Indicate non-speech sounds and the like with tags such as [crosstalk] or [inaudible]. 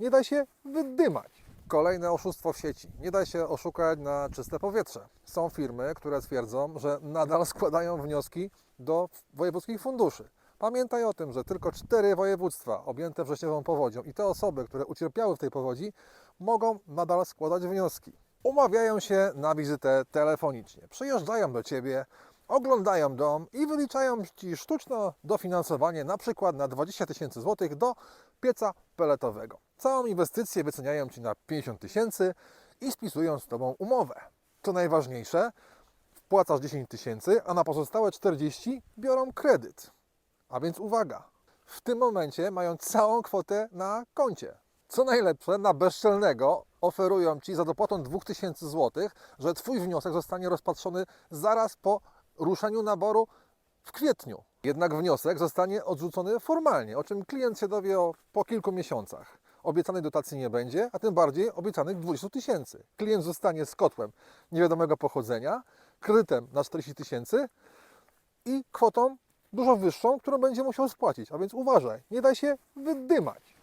Nie daj się wydymać. Kolejne oszustwo w sieci. Nie daj się oszukać na czyste powietrze. Są firmy, które twierdzą, że nadal [laughs] składają wnioski do wojewódzkich funduszy. Pamiętaj o tym, że tylko cztery województwa objęte wrześniową powodzią i te osoby, które ucierpiały w tej powodzi, mogą nadal składać wnioski. Umawiają się na wizytę telefonicznie. Przyjeżdżają do ciebie, oglądają dom i wyliczają ci sztuczne dofinansowanie na przykład na 20 tysięcy złotych do pieca peletowego. Całą inwestycję wyceniają ci na 50 tysięcy i spisują z tobą umowę. Co najważniejsze, wpłacasz 10 tysięcy, a na pozostałe 40 biorą kredyt. A więc uwaga, w tym momencie mają całą kwotę na koncie. Co najlepsze, na bezczelnego oferują Ci za dopłatą 2000 zł, że Twój wniosek zostanie rozpatrzony zaraz po ruszeniu naboru w kwietniu. Jednak wniosek zostanie odrzucony formalnie, o czym klient się dowie po kilku miesiącach. Obiecanej dotacji nie będzie, a tym bardziej obiecanych 20 tysięcy. Klient zostanie z kotłem niewiadomego pochodzenia, kredytem na 40 tysięcy i kwotą dużo wyższą, którą będzie musiał spłacić. A więc uważaj, nie daj się wydymać.